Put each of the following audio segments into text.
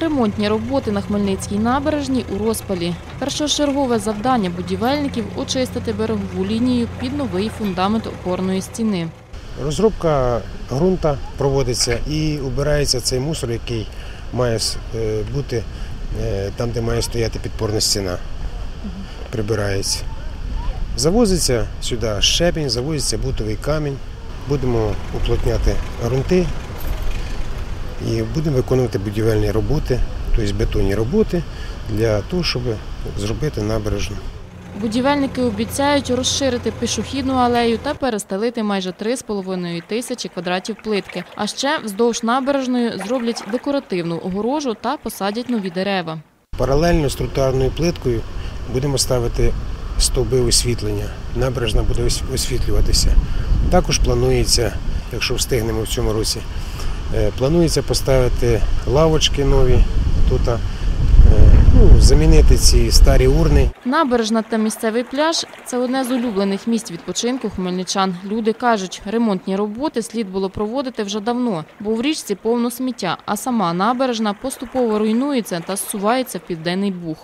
Ремонтні роботи на Хмельницькій набережній у розпалі. Першочергове завдання будівельників очистити берегову лінію під новий фундамент опорної стіни. Розробка ґрунта проводиться і убирається цей мусор, який має е, бути е, там, де має стояти підпорна стіна. Прибирається. Завозиться сюди щебінь, завозиться бутовий камінь. Будемо уплотняти ґрунти і будемо виконувати будівельні роботи, тобто бетонні роботи для того, щоб зробити набережну. Будівельники обіцяють розширити пішохідну алею та перестелити майже 3,5 тисячі квадратів плитки. А ще вздовж набережної зроблять декоративну огорожу та посадять нові дерева. Паралельно з тротуарною плиткою будемо ставити стовби освітлення. Набережна буде ос- освітлюватися. Також планується, якщо встигнемо в цьому році, планується поставити лавочки нові тут, е, ну, замінити ці старі урни. Набережна та місцевий пляж це одне з улюблених місць відпочинку хмельничан. Люди кажуть, ремонтні роботи слід було проводити вже давно, бо в річці повно сміття, а сама набережна поступово руйнується та зсувається в південний буг.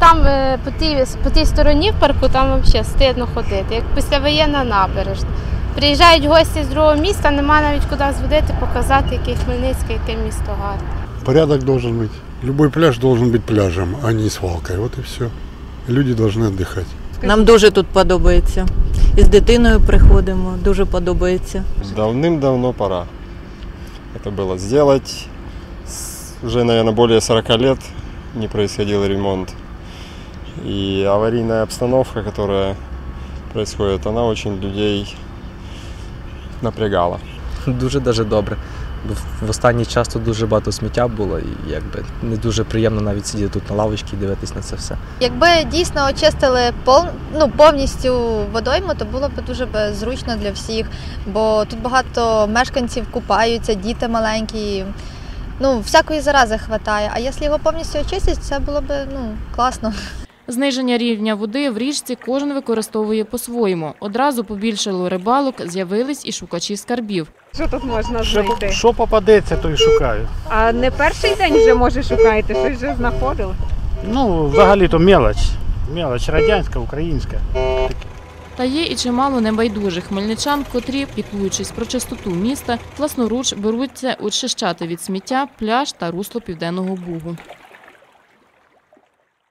Там е, по тій, по тій стороні в парку там взагалі стидно ходити, як післявоєнна набережна. Приїжджають гості з другого міста, нема навіть куди зводити, показати, яке Хмельницьке, яке місто гарне. Порядок должен быть. Любой пляж должен быть пляжем, а не свалкой. Вот и все. Люди должны отдыхать. Нам дуже тут подобається. І з дитиною приходимо, дуже подобається. Давным-давно пора это было сделать. С- Уже, наверное, более 40 лет не происходил ремонт. И аварийная обстановка, которая происходит, она очень людей напрягала. Дуже дуже добре. Бо в- в останній час тут дуже багато сміття було, і якби не дуже приємно навіть сидіти тут на лавочці і дивитись на це все. Якби дійсно очистили пол, ну, повністю водойму, то було б дуже б зручно для всіх, бо тут багато мешканців купаються, діти маленькі. Ну, всякої зарази хватає. А якщо його повністю очистять, це було б ну, класно. Зниження рівня води в річці кожен використовує по-своєму. Одразу побільшало рибалок, з'явились і шукачі скарбів. Що тут можна знайти? що попадеться, то і шукаю. А не перший день вже може шукаєте, щось вже знаходили. Ну, взагалі-то мелоч. Мелоч радянська, українська. Та є і чимало небайдужих хмельничан, котрі, піклуючись про чистоту міста, власноруч беруться очищати від сміття пляж та русло південного бугу.